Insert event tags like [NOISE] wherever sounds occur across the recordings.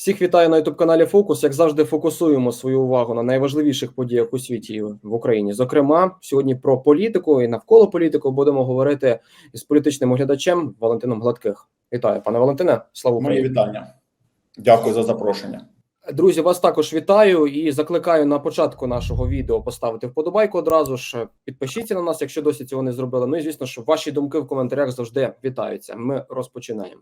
Всіх вітаю на youtube каналі Фокус. Як завжди, фокусуємо свою увагу на найважливіших подіях у світі і в Україні. Зокрема, сьогодні про політику і навколо політику будемо говорити із політичним оглядачем Валентином Гладких. Вітаю, пане Валентине. Слава Мої вітання. Дякую за запрошення. Друзі, вас також вітаю і закликаю на початку нашого відео поставити вподобайку одразу ж. Підпишіться на нас, якщо досі цього не зробили. Ну і звісно, що ваші думки в коментарях завжди вітаються. Ми розпочинаємо.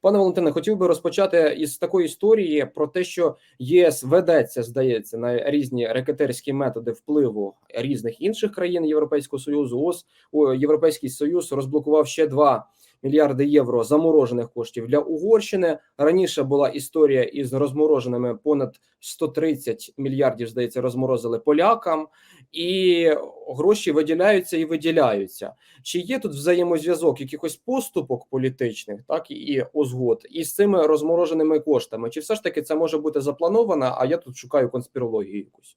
Пане Валентине, хотів би розпочати із такої історії про те, що ЄС ведеться, здається, на різні рекетерські методи впливу різних інших країн Європейського союзу. Ось о, Європейський Союз розблокував ще два мільярди євро заморожених коштів для Угорщини. Раніше була історія із розмороженими понад 130 мільярдів, здається, розморозили полякам, і гроші виділяються і виділяються. Чи є тут взаємозв'язок якихось поступок політичних, так і узгод із цими розмороженими коштами? Чи все ж таки це може бути заплановано? А я тут шукаю конспірологію якусь.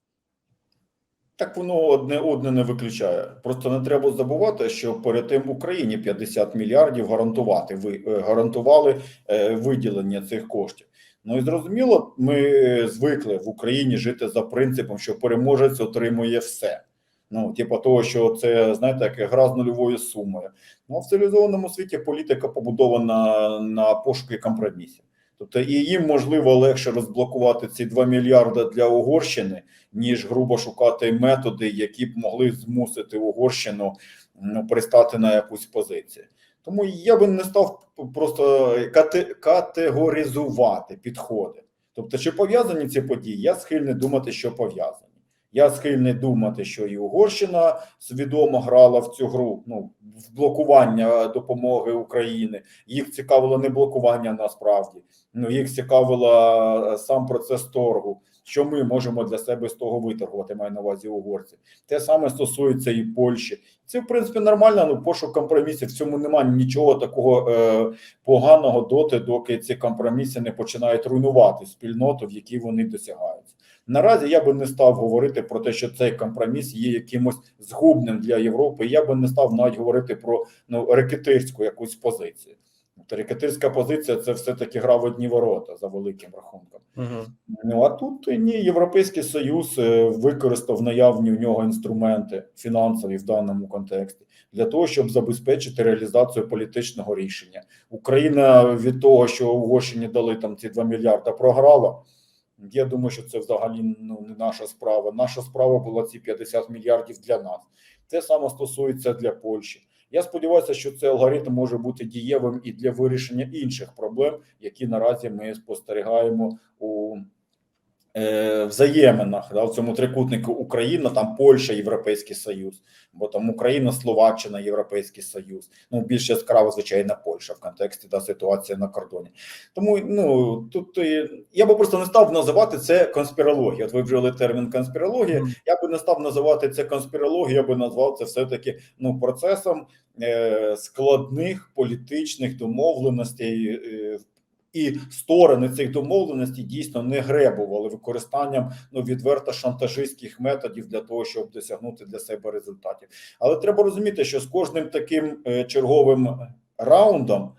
Так воно одне одне не виключає. Просто не треба забувати, що перед тим Україні 50 мільярдів гарантувати ви е, гарантували е, виділення цих коштів. Ну і зрозуміло, ми звикли в Україні жити за принципом, що переможець отримує все. Ну, типу того, що це знаєте, як гра з нульовою сумою. Ну а в цивілізованому світі політика побудована на пошуки компромісів. Тобто і їм можливо легше розблокувати ці 2 мільярди для Угорщини, ніж грубо шукати методи, які б могли змусити Угорщину ну, пристати на якусь позицію. Тому я би не став просто кате- категоризувати підходи. Тобто, чи пов'язані ці події? Я схильний думати, що пов'язані. Я схильний думати, що і Угорщина свідомо грала в цю гру ну, в блокування допомоги України. Їх цікавило не блокування насправді. Ну їх цікавила сам процес торгу. Що ми можемо для себе з того виторгувати, маю на увазі угорці. Те саме стосується і Польщі. Це в принципі нормально. Ну пошук компромісів. В цьому немає нічого такого е, поганого доти, доки ці компроміси не починають руйнувати спільноту, в якій вони досягаються. Наразі я би не став говорити про те, що цей компроміс є якимось згубним для Європи. Я би не став навіть говорити про ну рекетирську якусь позицію. Тобто рекетирська позиція це все-таки гра в одні ворота за великим рахунком. Угу. Ну а тут ні, Європейський Союз е, використав наявні в нього інструменти фінансові в даному контексті для того, щоб забезпечити реалізацію політичного рішення. Україна від того, що Угорщині дали там ці 2 мільярда, програла. Я думаю, що це взагалі ну не наша справа. Наша справа була ці 50 мільярдів для нас. Те саме стосується для Польщі. Я сподіваюся, що цей алгоритм може бути дієвим і для вирішення інших проблем, які наразі ми спостерігаємо у взаєминах да, в цьому трикутнику Україна, там Польща, Європейський Союз, бо там Україна, Словаччина, Європейський Союз. Ну більш яскраво, звичайно, Польща в контексті да, ситуації на кордоні. Тому ну тут е, я би просто не став називати це конспірологія. От ви вжили термін конспірологія. Мгм. Я би не став називати це конспірологією, я би назвав це все таки ну процесом е, складних політичних домовленостей. Е, і сторони цих домовленостей дійсно не гребували використанням ну відверто шантажистських методів для того, щоб досягнути для себе результатів. Але треба розуміти, що з кожним таким е, черговим раундом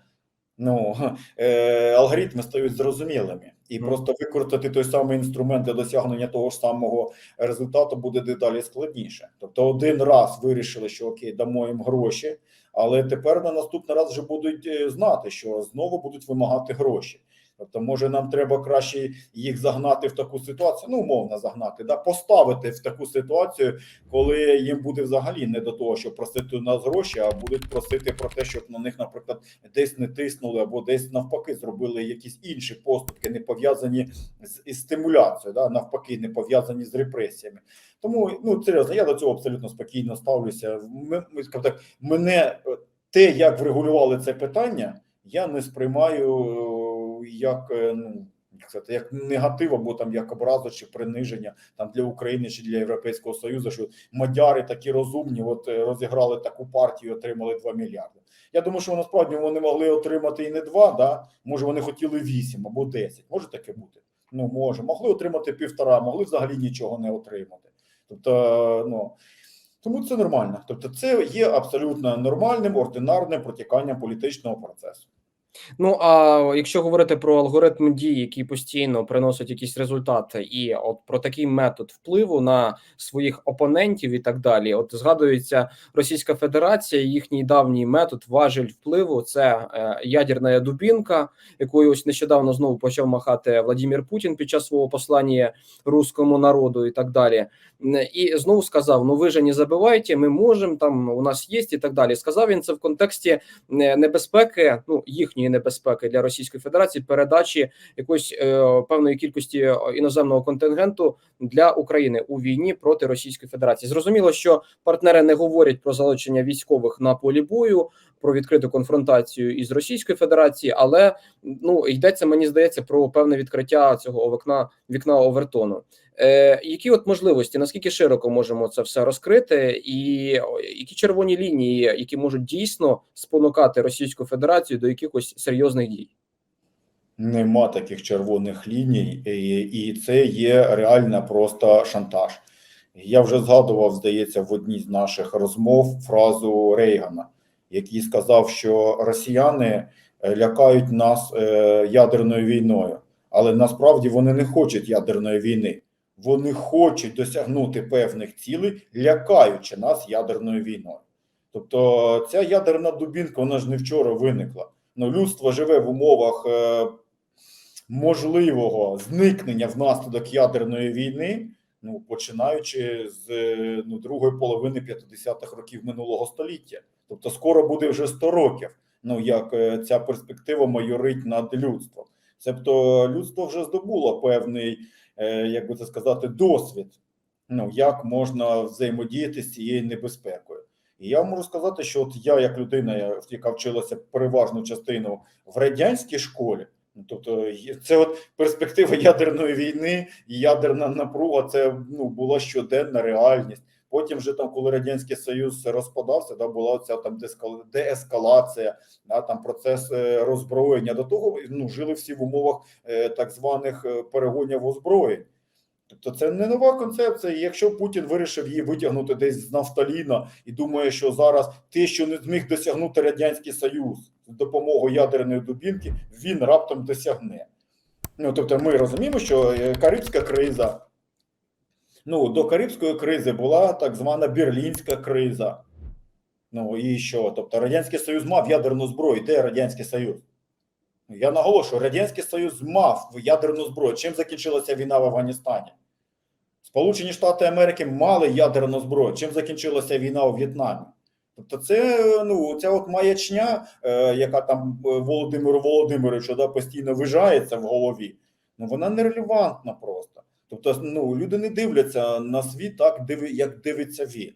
ну [LAUGHS] е, алгоритми стають зрозумілими, і mm. просто використати той самий інструмент для досягнення того ж самого результату буде дедалі складніше. Тобто, один раз вирішили, що окей, дамо їм гроші, але тепер на наступний раз вже будуть е, знати, що знову будуть вимагати гроші. Тобто, може, нам треба краще їх загнати в таку ситуацію, ну умовно загнати, да поставити в таку ситуацію, коли їм буде взагалі не до того, щоб просити нас гроші, а будуть просити про те, щоб на них, наприклад, десь не тиснули, або десь навпаки зробили якісь інші поступки, не пов'язані з із стимуляцією, да навпаки, не пов'язані з репресіями. Тому ну серйозно, я до цього абсолютно спокійно ставлюся. Ми, ми так, мене те, як врегулювали це питання, я не сприймаю як е, ну. як сказати, Як негатив або там як образу чи приниження там для України чи для Європейського Союзу, що мадяри такі розумні, от е, розіграли таку партію, отримали 2 мільярди. Я думаю, що насправді вони могли отримати і не 2, да? може вони хотіли 8 або 10. Може таке бути? Ну може, могли отримати півтора, могли взагалі нічого не отримати. Тобто, ну тому це нормально. Тобто, це є абсолютно нормальним, ординарним протіканням політичного процесу. Ну а якщо говорити про алгоритм дій, який постійно приносить якісь результати, і от про такий метод впливу на своїх опонентів і так далі, от згадується Російська Федерація, їхній давній метод важель впливу це е, ядерна дубінка, якою ось нещодавно знову почав махати Владимир Путін під час свого послання руському народу і так далі. І знову сказав: Ну ви же не забивайте, ми можемо там, у нас є і так далі. Сказав він це в контексті небезпеки, ну їхньої небезпеки для Російської Федерації, передачі якоїсь е, певної кількості е, іноземного контингенту для України у війні проти Російської Федерації. Зрозуміло, що партнери не говорять про залучення військових на полі бою, про відкриту конфронтацію із Російською Федерацією, але ну йдеться, мені здається, про певне відкриття цього вікна вікна Овертону. Е, які от можливості, наскільки широко можемо це все розкрити, і які червоні лінії, які можуть дійсно спонукати Російську Федерацію до якихось серйозних дій? Нема таких червоних ліній, і, це є реально просто шантаж. Я вже згадував, здається, в одній з наших розмов фразу Рейгана, який сказав, що росіяни е, лякають нас е, ядерною війною, але насправді вони не хочуть ядерної війни. Вони хочуть досягнути певних цілей, лякаючи нас ядерною війною. Тобто, ця ядерна дубінка, вона ж не вчора виникла. Ну, людство живе в умовах е, можливого зникнення внаслідок ядерної війни, ну починаючи з е, ну, другої половини 50-х років минулого століття. Тобто, скоро буде вже 100 років. Ну як е, ця перспектива майорить над людством. Тобто, людство вже здобуло певний, як би це сказати, досвід. Ну як можна взаємодіяти з цією небезпекою. І я можу сказати, що от я, як людина, яка вчилася переважну частину в радянській школі, ну тобто це от перспектива ядерної війни ядерна напруга, це ну була щоденна реальність. Потім, вже там, коли радянський союз розпадався, да була ця там деескалація, да, там процес е, роззброєння. До того ну жили всі в умовах е, так званих е, перегонів озброєнь. Тобто це не нова концепція. Якщо Путін вирішив її витягнути десь з нафталіна і думає, що зараз те, що не зміг досягнути радянський союз з допомогою ядерної дубінки, він раптом досягне. Ну тобто, ми розуміємо, що Карибська криза. Ну, до Карибської кризи була так звана Берлінська криза. Ну і що? Тобто, Радянський Союз мав ядерну зброю. Де Радянський Союз? Я наголошую, Радянський Союз мав ядерну зброю. Чим закінчилася війна в Афганістані? Сполучені Штати Америки мали ядерну зброю. Чим закінчилася війна у В'єтнамі? Тобто, це ну ця от маячня, е, яка там е, Володимиру Володимировичу да, постійно вижається в голові, ну вона нерелевантна просто. Тобто, ну люди не дивляться на світ так, диви, як дивиться він.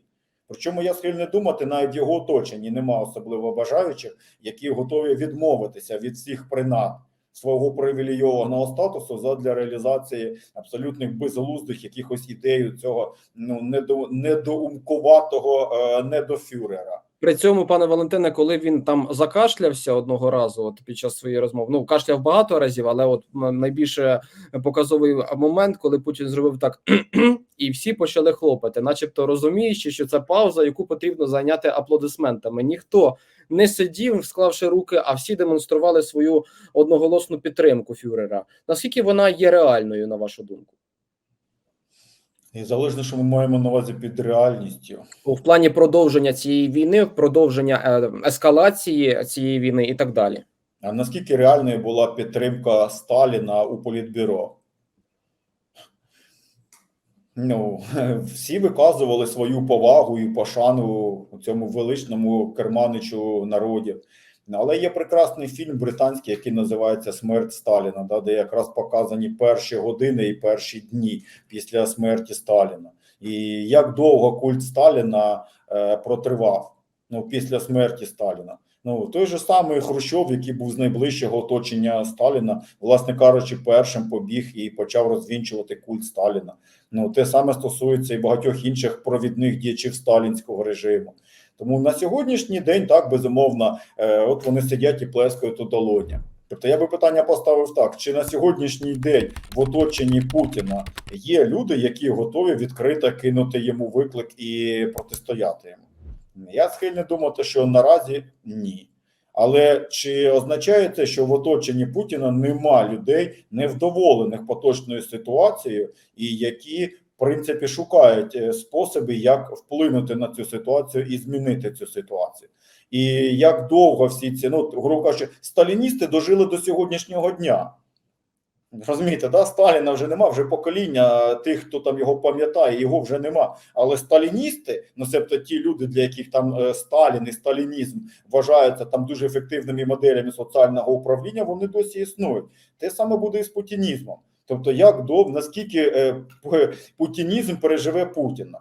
Причому я схильний думати, навіть його оточенні нема особливо бажаючих, які готові відмовитися від всіх принад свого привілейованого статусу задля реалізації абсолютних безглуздих якихось ідей цього ну недо, недоумкуватого е, недофюрера. При цьому, пане Валентине, коли він там закашлявся одного разу, от під час своєї розмови, ну кашляв багато разів, але от найбільше показовий момент, коли Путін зробив так, [CLEARS THROAT] і всі почали хлопати, начебто розуміючи, що це пауза, яку потрібно зайняти аплодисментами. Ніхто не сидів, склавши руки, а всі демонстрували свою одноголосну підтримку фюрера. Наскільки вона є реальною, на вашу думку? І залежно, що ми маємо на увазі під реальністю. в плані продовження цієї війни, продовження е, ескалації цієї війни і так далі. А наскільки реальною була підтримка Сталіна у політбюро? Ну, [LAUGHS] всі виказували свою повагу і пошану цьому величному керманичу народів. Ну, Але є прекрасний фільм британський, який називається Смерть Сталіна, да, де якраз показані перші години і перші дні після смерті Сталіна. І як довго культ Сталіна е, протривав ну, після смерті Сталіна. Ну, той же самий Хрущов, який був з найближчого оточення Сталіна, власне кажучи, першим побіг і почав розвінчувати культ Сталіна. Ну, те саме стосується і багатьох інших провідних діячів сталінського режиму. Тому на сьогоднішній день так безумовно, е, от вони сидять і плескають у долоня. Тобто я би питання поставив так: чи на сьогоднішній день в оточенні Путіна є люди, які готові відкрито кинути йому виклик і протистояти йому? Я схильний думати, що наразі ні. Але чи означає це, що в оточенні Путіна нема людей невдоволених поточною ситуацією, і які принципі шукають е, способи, як вплинути на цю ситуацію і змінити цю ситуацію? І як довго всі ці ну грубо кажучи, сталіністи дожили до сьогоднішнього дня? Розумієте, да? Сталіна вже нема, вже покоління тих, хто там його пам'ятає, його вже нема. Але сталіністи, ну себто ті люди, для яких там е, Сталін і сталінізм вважаються там дуже ефективними моделями соціального управління, вони досі існують. Те саме буде і з путінізмом. Тобто, як до наскільки е, путінізм переживе Путіна?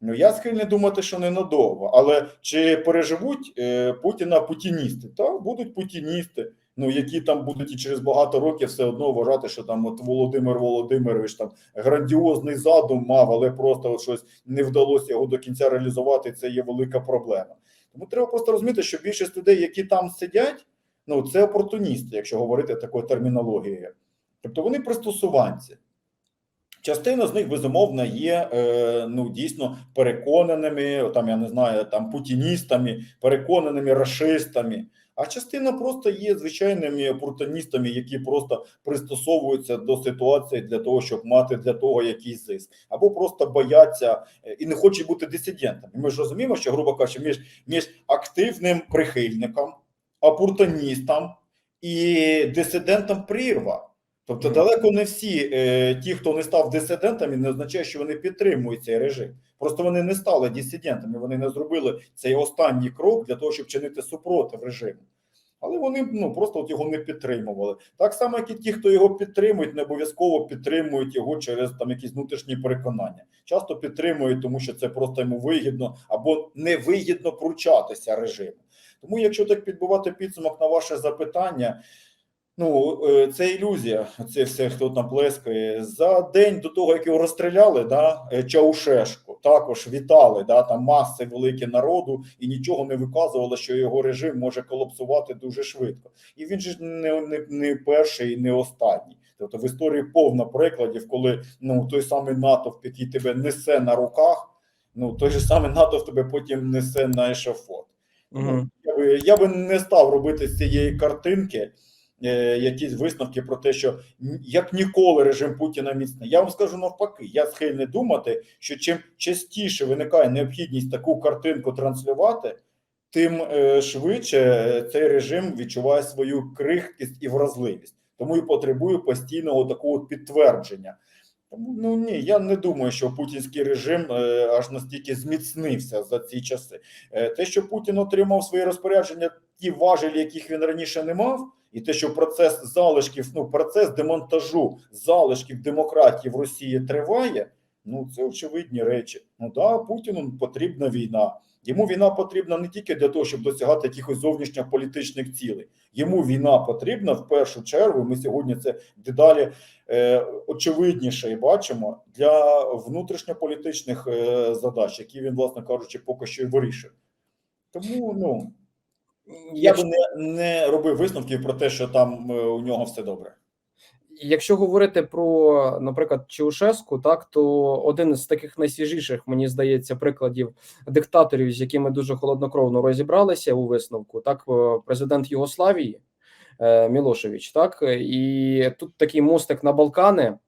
Ну я схильний думати, що ненадовго. Але чи переживуть е, Путіна путіністи? Так, будуть путіністи ну які там будуть і через багато років все одно вважати, що там от Володимир Володимирович там грандіозний задум мав, але просто от щось не вдалося його до кінця реалізувати. Це є велика проблема. Тому треба просто розуміти, що більшість людей, які там сидять, ну це опортуністи, якщо говорити такою термінологією. Тобто вони пристосуванці. Частина з них безумовно є е, ну дійсно переконаними, там я не знаю, там путіністами, переконаними рашистами. А частина просто є звичайними опортуністами, які просто пристосовуються до ситуації для того, щоб мати для того якийсь зиск, або просто бояться е, і не хочуть бути дисидентами. Ми ж розуміємо, що грубо кажучи, між, між активним прихильником, опортуністом і дисидентом прірва. Тобто далеко не всі е, ті, хто не став дисидентами, не означає, що вони підтримують цей режим. Просто вони не стали дисидентами, вони не зробили цей останній крок для того, щоб чинити супротив режиму. Але вони ну просто от його не підтримували. Так само, як і ті, хто його підтримують, не обов'язково підтримують його через там якісь внутрішні переконання. Часто підтримують, тому що це просто йому вигідно або невигідно пручатися режиму. Тому, якщо так підбивати підсумок на ваше запитання, Ну, е, це ілюзія. Це все, хто там плескає. За день до того, як його розстріляли, да, е, Чаушешку, також вітали, да, там маси великі народу, і нічого не виказувало, що його режим може колапсувати дуже швидко. І він же не, не, не перший і не останній. Тобто в історії повно прикладів, коли ну, той самий натовп, який тебе несе на руках, ну той же самий натовп тебе потім несе на ешафот. Ну, я, би, я би не став робити з цієї картинки якісь висновки про те, що як ніколи режим Путіна міцний. Я вам скажу навпаки, я схильний думати, що чим частіше виникає необхідність таку картинку транслювати, тим е, швидше е, цей режим відчуває свою крихкість і вразливість. Тому і потребує постійного такого підтвердження. Тому ну ні, я не думаю, що путінський режим е, аж настільки зміцнився за ці часи. Е, те, що Путін отримав свої розпорядження, ті важелі, яких він раніше не мав, і те, що процес залишків, ну процес демонтажу залишків демократії в Росії триває. Ну це очевидні речі. Ну да, Путіну потрібна війна. Йому війна потрібна не тільки для того, щоб досягати якихось зовнішньополітичних цілей. Йому війна потрібна в першу чергу. Ми сьогодні це дедалі е, очевидніше і бачимо для внутрішньополітичних е, задач, які він, власне кажучи, поки що і вирішує. Тому ну я би не, не робив висновків про те, що там е, у нього все добре. Якщо говорити про, наприклад, Чаушеску, так то один з таких найсвіжіших, мені здається, прикладів диктаторів, з якими дуже холоднокровно розібралися у висновку, так е, президент Югославії е, Мілошевич, так і тут такий мостик на Балкани,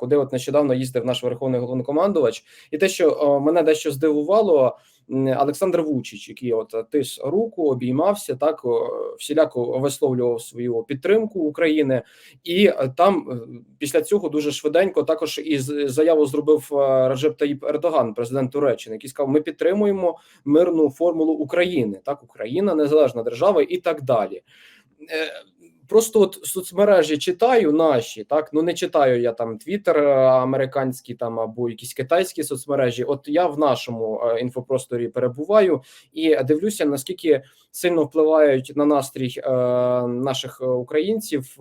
куди от нещодавно їздив наш верховний головнокомандувач, і те, що мене дещо здивувало. Олександр Вучич, який от тис руку, обіймався, так е, всіляко висловлював свою підтримку України, і е, там е, після цього дуже швиденько також і заяву зробив е, Раджеп Таїп Ердоган, президент Туреччини, який сказав: ми підтримуємо мирну формулу України, так Україна незалежна держава і так далі. Просто от соцмережі читаю наші, так ну не читаю я там Твіттер американський там або якісь китайські соцмережі. От я в нашому е, інфопросторі перебуваю і дивлюся, наскільки сильно впливають на настрій е, наших е, українців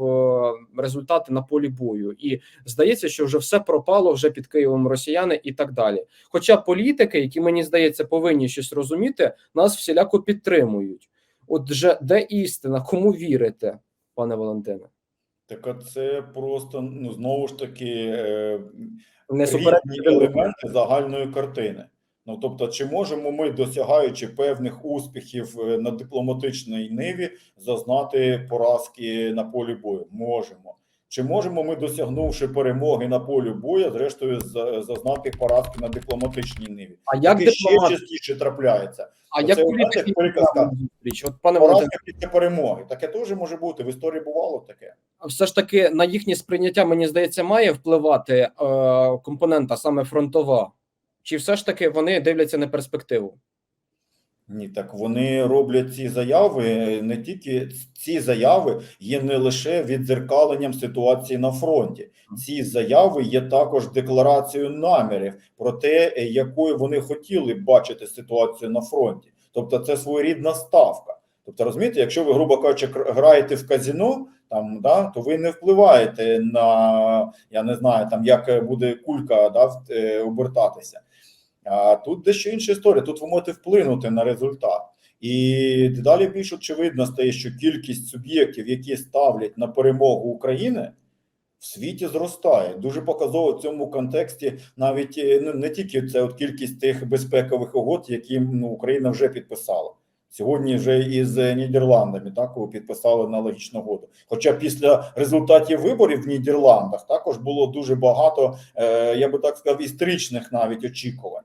результати на полі бою, і здається, що вже все пропало вже під Києвом росіяни і так далі. Хоча політики, які мені здається, повинні щось розуміти, нас всіляко підтримують. От же де істина, кому вірите, пане Валентине? Так а це просто ну знову ж таки е, Не різні елементи загальної картини. Ну тобто, чи можемо ми, досягаючи певних успіхів е, на дипломатичній ниві, зазнати поразки на полі бою? Можемо. Чи можемо ми, досягнувши перемоги на полі бою, зрештою зазнати поразки на дипломатичній ниві? А як Таке ще частіше трапляється. а як знаєте, приказка. зустріч? От пане Поразки після перемоги. Таке теж може бути. В історії бувало таке. все ж таки на їхнє сприйняття, мені здається, має впливати е, компонента саме фронтова, чи все ж таки вони дивляться на перспективу? Ні, так вони роблять ці заяви е, не тільки ці заяви є не лише віддзеркаленням ситуації на фронті. Ці заяви є також декларацією намірів про те, е, якою вони хотіли б бачити ситуацію на фронті. Тобто, це своєрідна ставка. Тобто, розумієте, якщо ви, грубо кажучи, граєте в казіно, там да, то ви не впливаєте на я не знаю, там як буде кулька да, е, обертатися. А тут дещо інша історія. Тут ви можете вплинути на результат. І дедалі більш очевидно стає, що кількість суб'єктів, які ставлять на перемогу України, в світі зростає. Дуже показово в цьому контексті навіть е, ну, не тільки це от кількість тих безпекових угод, які ну, Україна вже підписала. Сьогодні вже із Нідерландами також підписали аналогічну угоду. Хоча після результатів виборів в Нідерландах також було дуже багато, е, я би так сказав, історичних навіть очікувань.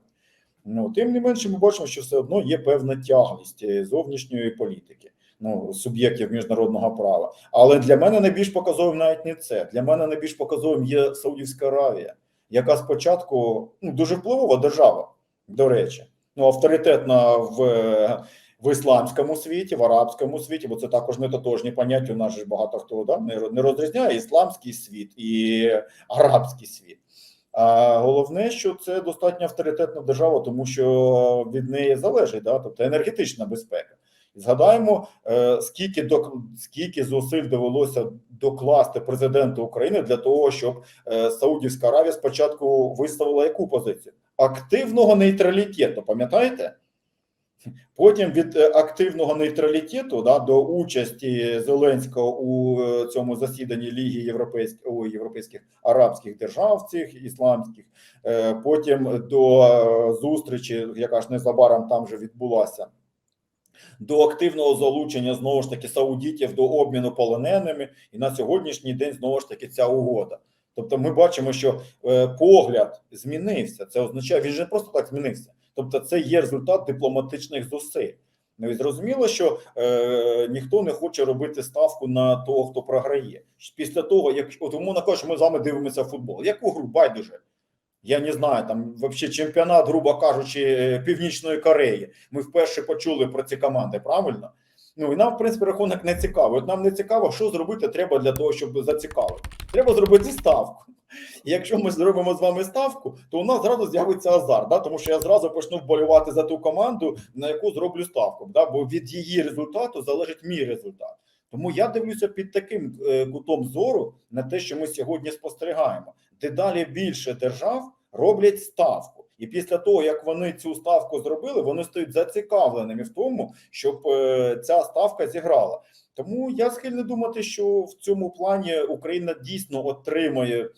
Ну, тим не менше, ми бачимо, що все одно є певна тяглість е, зовнішньої політики, ну, суб'єктів міжнародного права. Але для мене найбільш показовим навіть не це. Для мене найбільш показовим є Саудівська Аравія, яка спочатку ну, дуже впливова держава, до речі, ну авторитетна в, е, в ісламському світі, в арабському світі, бо це також не тотожні поняття. У нас ж багато хто да, не розрізняє ісламський світ і арабський світ. А головне, що це достатньо авторитетна держава, тому що від неї залежить, да, тобто енергетична безпека. Згадаємо, е, скільки до скільки зусиль довелося докласти президенту України для того, щоб е, Саудівська Аравія спочатку виставила яку позицію активного нейтралітету. Пам'ятаєте? Потім від е, активного нейтралітету да, до участі Зеленського у е, цьому засіданні Ліги Європейських о, європейських арабських держав, цих ісламських, е, потім до зустрічі, яка ж незабаром там вже відбулася. До активного залучення знову ж таки саудітів до обміну полоненими, і на сьогоднішній день знову ж таки ця угода. Тобто, ми бачимо, що погляд змінився. Це означає, він же не просто так змінився. Тобто, це є результат дипломатичних зусиль. Ну і зрозуміло, що е, ніхто не хоче робити ставку на того, хто програє. Після того, як от умовно кажучи, ми з вами дивимося футбол. Яку гру байдуже? Я не знаю, там взагалі чемпіонат, грубо кажучи, Північної Кореї. Ми вперше почули про ці команди, правильно? Ну і нам, в принципі, рахунок не цікавий. От нам не цікаво, що зробити треба для того, щоб зацікавити. Треба зробити ставку. І якщо ми зробимо з вами ставку, то у нас зразу з'явиться азарт, да? тому що я зразу почну вболювати за ту команду, на яку зроблю ставку. Да? Бо від її результату залежить мій результат. Тому я дивлюся під таким е, кутом зору на те, що ми сьогодні спостерігаємо. Дедалі більше держав роблять ставку. І після того, як вони цю ставку зробили, вони стають зацікавленими в тому, щоб е, ця ставка зіграла. Тому я схильний думати, що в цьому плані Україна дійсно отримає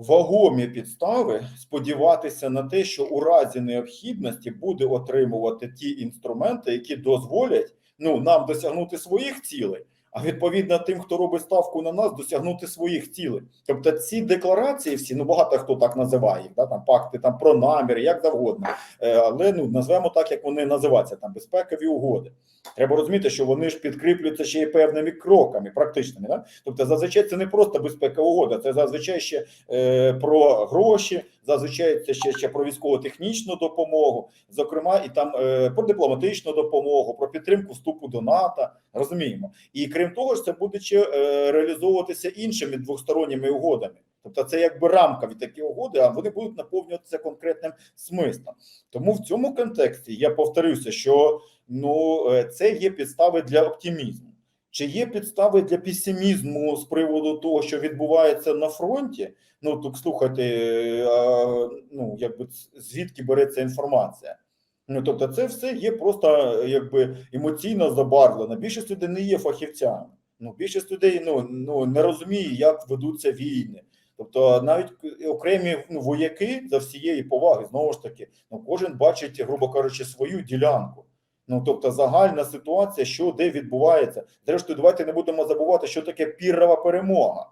вагомі підстави сподіватися на те, що у разі необхідності буде отримувати ті інструменти, які дозволять ну нам досягнути своїх цілей. А відповідно тим, хто робить ставку на нас, досягнути своїх цілей. Тобто ці декларації, всі ну багато хто так називає їх, да там пакти там про наміри, як завгодно. Е, але ну назвемо так, як вони називаються, там безпекові угоди. Треба розуміти, що вони ж підкріплюються ще й певними кроками, практичними. Да? Тобто, зазвичай це не просто безпекова угода, це зазвичай ще е, про гроші, зазвичай це ще, ще про військово-технічну допомогу, зокрема, і там е, про дипломатичну допомогу, про підтримку вступу до НАТО. Розуміємо, і крім того ж, це буде ще е, реалізовуватися іншими двосторонніми угодами. Тобто, це якби рамка від такі угоди, а вони будуть наповнюватися конкретним смислом. Тому в цьому контексті я повторюся, що ну е, це є підстави для оптимізму. Чи є підстави для песимізму з приводу того, що відбувається на фронті? Ну так слухайте, ну якби звідки береться інформація? Ну тобто, це все є просто якби емоційно забарвлено. Більшість людей не є фахівцями. Ну більшість людей ну, ну не розуміє, як ведуться війни. Тобто навіть окремі ну, вояки за всієї поваги, знову ж таки, ну кожен бачить, грубо кажучи, свою ділянку. Ну тобто загальна ситуація, що де відбувається. Зрештою, давайте не будемо забувати, що таке піррова перемога.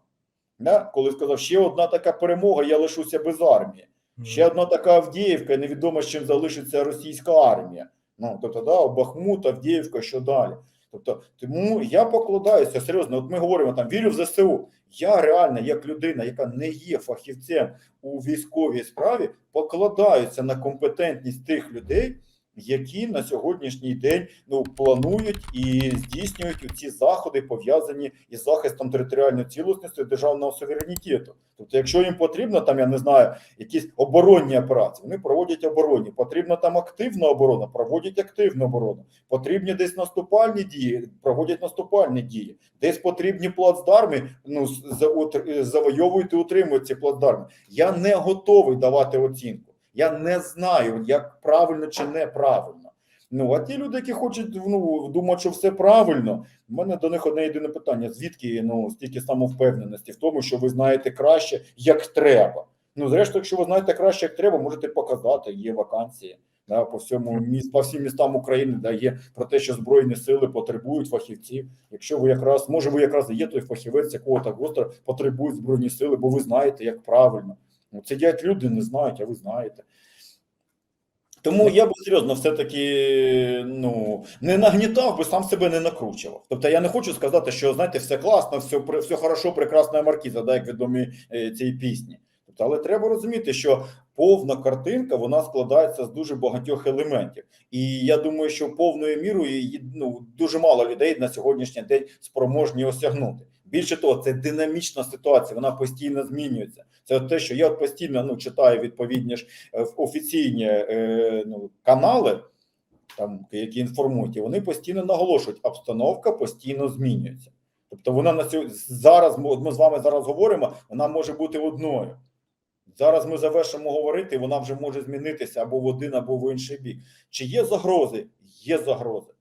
Да? Коли сказав, ще одна така перемога, я лишуся без армії. Ще одна така Авдіївка, і невідомо, з чим залишиться російська армія. Ну тобто, да, Бахмут, Авдіївка, що далі. Тобто, тому я покладаюся серйозно. От ми говоримо там вірю в ЗСУ. Я реально, як людина, яка не є фахівцем у військовій справі, покладаюся на компетентність тих людей, які на сьогоднішній день ну планують і здійснюють ці заходи, пов'язані із захистом територіальної цілісності державного суверенітету. Тобто, якщо їм потрібно, там я не знаю, якісь оборонні операції, вони проводять оборонні. Потрібна там активна оборона, проводять активну оборону. Потрібні десь наступальні дії, проводять наступальні дії. Десь потрібні плацдарми, ну завойовують і утримують ці плацдарми. Я не готовий давати оцінку. Я не знаю, як правильно чи неправильно. Ну а ті люди, які хочуть ну, думати, що все правильно, в мене до них одне єдине питання: звідки ну стільки самовпевненості в тому, що ви знаєте краще, як треба. Ну, зрештою, якщо ви знаєте краще, як треба, можете показати, є вакансії. Да, по всьому міст, по всім містам України да, є про те, що збройні сили потребують фахівців. Якщо ви якраз, може, ви якраз є той фахівець, якого так гостро потребують збройні сили, бо ви знаєте, як правильно. Ну, сидять люди, не знають, а ви знаєте. Тому я би серйозно все-таки ну, не нагнітав би, сам себе не накручував. Тобто я не хочу сказати, що знаєте, все класно, все, все хорошо, прекрасна маркіза, да, як відомі е, цієї пісні. Тобто, але треба розуміти, що повна картинка вона складається з дуже багатьох елементів. І я думаю, що повною мірою її, ну, дуже мало людей на сьогоднішній день спроможні осягнути. Більше того, це динамічна ситуація, вона постійно змінюється. Це те, що я постійно ну, читаю відповідні ж е, офіційні е, ну, канали, там, які інформують, і вони постійно наголошують, обстановка постійно змінюється. Тобто вона на сьогодні зараз, ми, з вами зараз говоримо, вона може бути одною. Зараз ми завершимо говорити, вона вже може змінитися або в один, або в інший бік. Чи є загрози? Є загрози.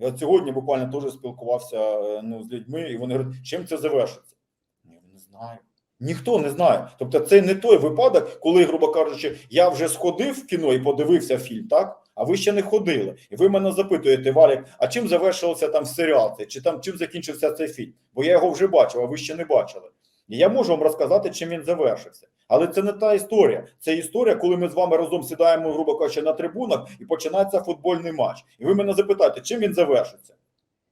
Я сьогодні буквально теж спілкувався е, ну, з людьми, і вони говорять, чим це завершиться? Я не знаю. Ніхто не знає. Тобто, це не той випадок, коли, грубо кажучи, я вже сходив в кіно і подивився фільм, так? А ви ще не ходили. І ви мене запитуєте, Валік, а чим завершився там серіал чи там чим закінчився цей фільм? Бо я його вже бачив, а ви ще не бачили. І я можу вам розказати, чим він завершився. Але це не та історія. Це історія, коли ми з вами разом сідаємо, грубо кажучи, на трибунах і починається футбольний матч. І ви мене запитаєте, чим він завершиться?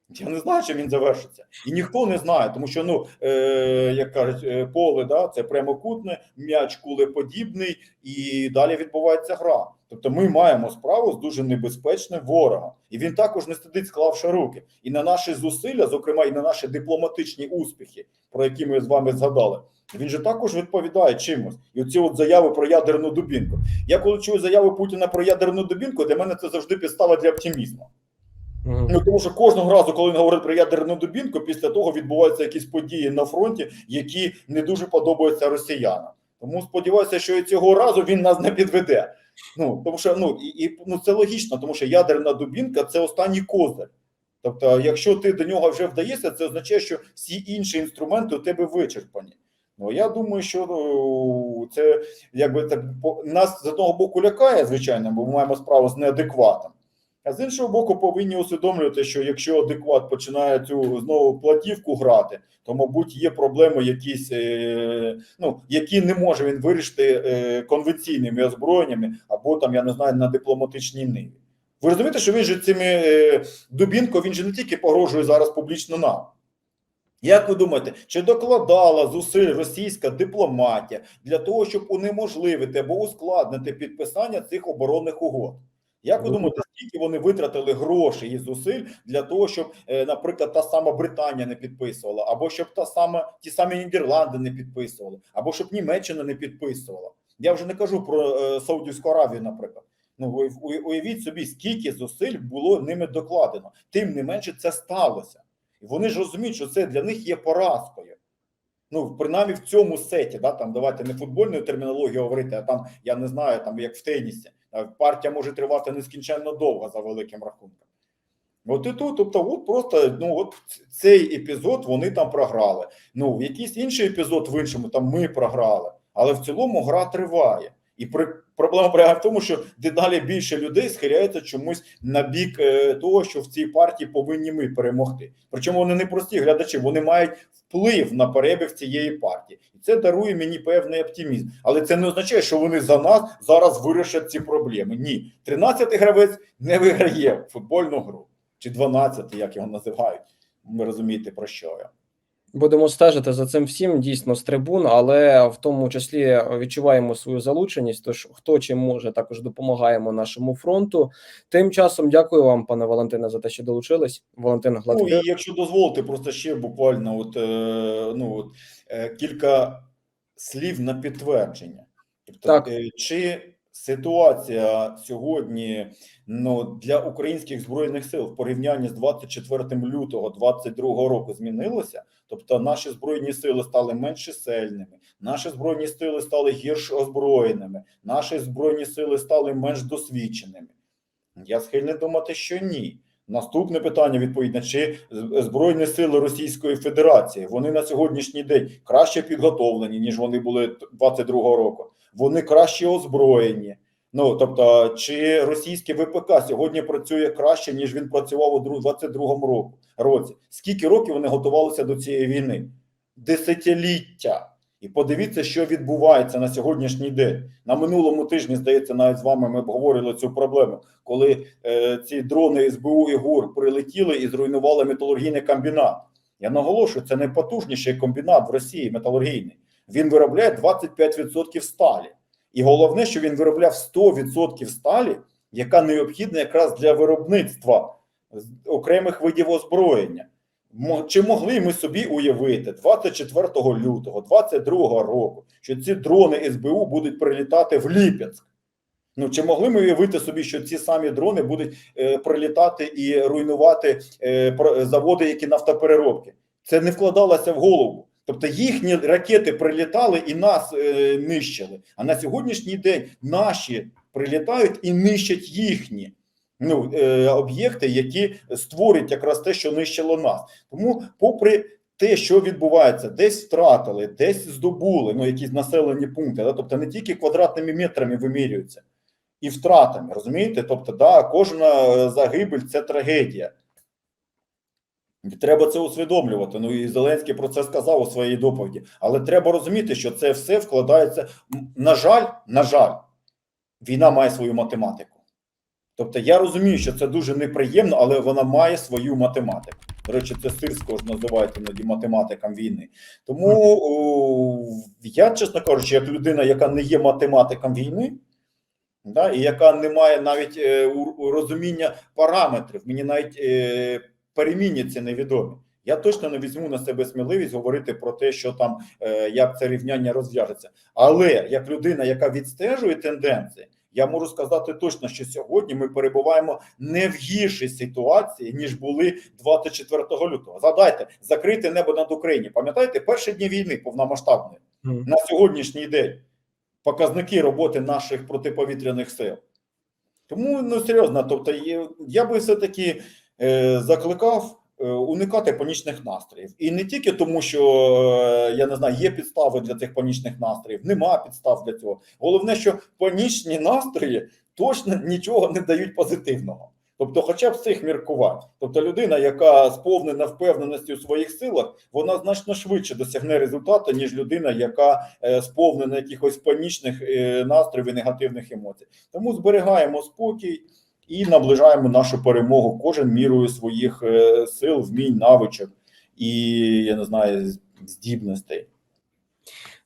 Я не знаю, чим він завершиться. І ніхто не знає, тому що, ну, е, як кажуть, е, поле, да, це прямокутне, м'яч кулеподібний, і далі відбувається гра. Тобто ми маємо справу з дуже небезпечним ворогом. І він також не сидить, склавши руки. І на наші зусилля, зокрема, і на наші дипломатичні успіхи, про які ми з вами згадали, він же також відповідає чимось. І оці от заяви про ядерну дубінку. Я коли чую заяви Путіна про ядерну дубінку, для мене це завжди підстава для оптимізму. Ну тому що кожного разу, коли він говорить про ядерну дубінку, після того відбуваються якісь події на фронті, які не дуже подобаються росіянам. Тому сподіваюся, що і цього разу він нас не підведе. Ну тому що ну і, і ну це логічно, тому що ядерна дубінка це останній козир. Тобто, якщо ти до нього вже вдаєшся, це означає, що всі інші інструменти у тебе вичерпані. Ну я думаю, що ну, це якби так нас з одного боку лякає, звичайно, бо ми маємо справу з неадекватом. А з іншого боку, повинні усвідомлювати, що якщо адекват починає цю знову платівку грати, то мабуть є проблеми, якісь е, ну які не може він вирішити е, конвенційними озброєннями або там я не знаю на дипломатичній ниві. Ви розумієте, що він же цими е, Дубінко він же не тільки погрожує зараз публічно нам. Як ви думаєте, чи докладала зусиль російська дипломатія для того, щоб унеможливити або ускладнити підписання цих оборонних угод? Як ви Ну, думаєте, скільки вони витратили грошей і зусиль для того, щоб, е, наприклад, та сама Британія не підписувала, або щоб та сама ті самі Нідерланди не підписували, або щоб Німеччина не підписувала? Я вже не кажу про е, Саудівську Аравію, наприклад. Ну ви уя- уявіть собі, скільки зусиль було ними докладено. Тим не менше, це сталося, і вони ж розуміють, що це для них є поразкою. Ну, принаймні в цьому сеті, да, там давайте не футбольною термінологією говорити, а там я не знаю, там як в тенісі. Партія може тривати нескінченно довго за великим рахунком. От і тут, тобто, от просто ну от цей епізод вони там програли. Ну, якийсь інший епізод в іншому там ми програли, але в цілому гра триває. І при проблема полягає в тому, що дедалі більше людей схиляється чомусь на бік е, того, що в цій партії повинні ми перемогти. Причому вони не прості глядачі, вони мають вплив на перебіг цієї партії, і це дарує мені певний оптимізм. Але це не означає, що вони за нас зараз вирішать ці проблеми. Ні, 13-й гравець не виграє футбольну гру чи 12, як його називають. Ви розумієте про що я. Будемо стежити за цим всім дійсно з трибун, але в тому числі відчуваємо свою залученість. Тож хто чим може, також допомагаємо нашому фронту. Тим часом дякую вам, пане Валентине, за те, що долучились. Валентин Ну і якщо дозволите, просто ще буквально от, е, ну, от, е, кілька слів на підтвердження. Тобто, Так. е, чи ситуація сьогодні ну, для українських збройних сил в порівнянні з 24 лютого 2022 року змінилося? Тобто наші збройні сили стали менш чисельними, наші збройні сили стали гірш озброєними, наші збройні сили стали менш досвідченими. Я схильний думати, що ні. Наступне питання відповідно: чи збройні сили Російської Федерації вони на сьогоднішній день краще підготовлені, ніж вони були т- 22-го року. Вони краще озброєні. Ну тобто, чи російське ВПК сьогодні працює краще, ніж він працював у дру- 22-му року році? Скільки років вони готувалися до цієї війни? Десятиліття. І подивіться, що відбувається на сьогоднішній день. На минулому тижні, здається, навіть з вами ми обговорили цю проблему, коли е, ці дрони СБУ і ГУР прилетіли і зруйнували металургійний комбінат. Я наголошую, це найпотужніший комбінат в Росії металургійний. Він виробляє 25% сталі. І головне, що він виробляв 100% сталі, яка необхідна якраз для виробництва окремих видів озброєння. Чи могли ми собі уявити 24 лютого 22 року, що ці дрони СБУ будуть прилітати в Ліпецьк? Ну чи могли ми уявити собі, що ці самі дрони будуть е, прилітати і руйнувати е, заводи, які нафтопереробки? Це не вкладалося в голову. Тобто їхні ракети прилітали і нас е, нищили. А на сьогоднішній день наші прилітають і нищать їхні ну, е, об'єкти, які створюють якраз те, що нищило нас. Тому, попри те, що відбувається, десь втратили, десь здобули ну, якісь населені пункти, да? тобто не тільки квадратними метрами вимірюються, і втратами, розумієте? Тобто, да, кожна е, загибель це трагедія. І Треба це усвідомлювати. Ну і Зеленський про це сказав у своїй доповіді. Але треба розуміти, що це все вкладається. На жаль, на жаль, війна має свою математику. Тобто я розумію, що це дуже неприємно, але вона має свою математику. До речі, це сирського ж називають іноді математикам війни. Тому о, я, чесно кажучи, як людина, яка не є математиком війни, да, і яка не має навіть е, у, у розуміння параметрів, мені навіть е, перемінні ці невідомі. Я точно не візьму на себе сміливість говорити про те, що там е, як це рівняння розв'яжеться. Але як людина, яка відстежує тенденції, я можу сказати точно, що сьогодні ми перебуваємо не в гіршій ситуації, ніж були 24 лютого. Згадайте, закрите небо над Україною. Пам'ятаєте, перші дні війни повномасштабної Мгм. на сьогоднішній день показники роботи наших протиповітряних сил. Тому ну серйозно, тобто я би все-таки е, закликав уникати панічних настроїв. І не тільки тому, що е, я не знаю, є підстави для цих панічних настроїв, нема підстав для цього. Головне, що панічні настрої точно нічого не дають позитивного. Тобто, хоча б з цих міркувань. Тобто, людина, яка сповнена впевненості у своїх силах, вона значно швидше досягне результату, ніж людина, яка е, сповнена якихось панічних е, настроїв і негативних емоцій. Тому зберігаємо спокій і наближаємо нашу перемогу кожен мірою своїх е, сил, вмінь, навичок і я не знаю здібностей.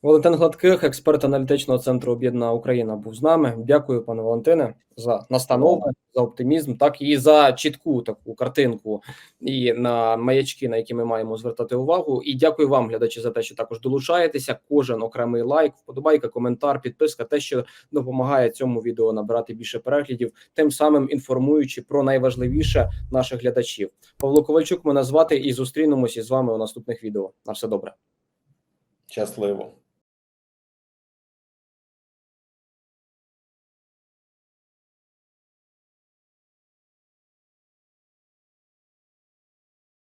Валентин Гладких, експерт аналітичного центру Об'єднана Україна, був з нами. Дякую, пане Валентине, за настанови, за оптимізм, так і за чітку таку картинку і на маячки, на які ми маємо звертати увагу. І дякую вам, глядачі, за те, що також долучаєтеся. Кожен окремий лайк, вподобайка, коментар, підписка, те, що допомагає цьому відео набирати більше переглядів, тим самим інформуючи про найважливіше наших глядачів. Павло Ковальчук мене звати і зустрінемося з вами у наступних відео. На все добре. Щасливо.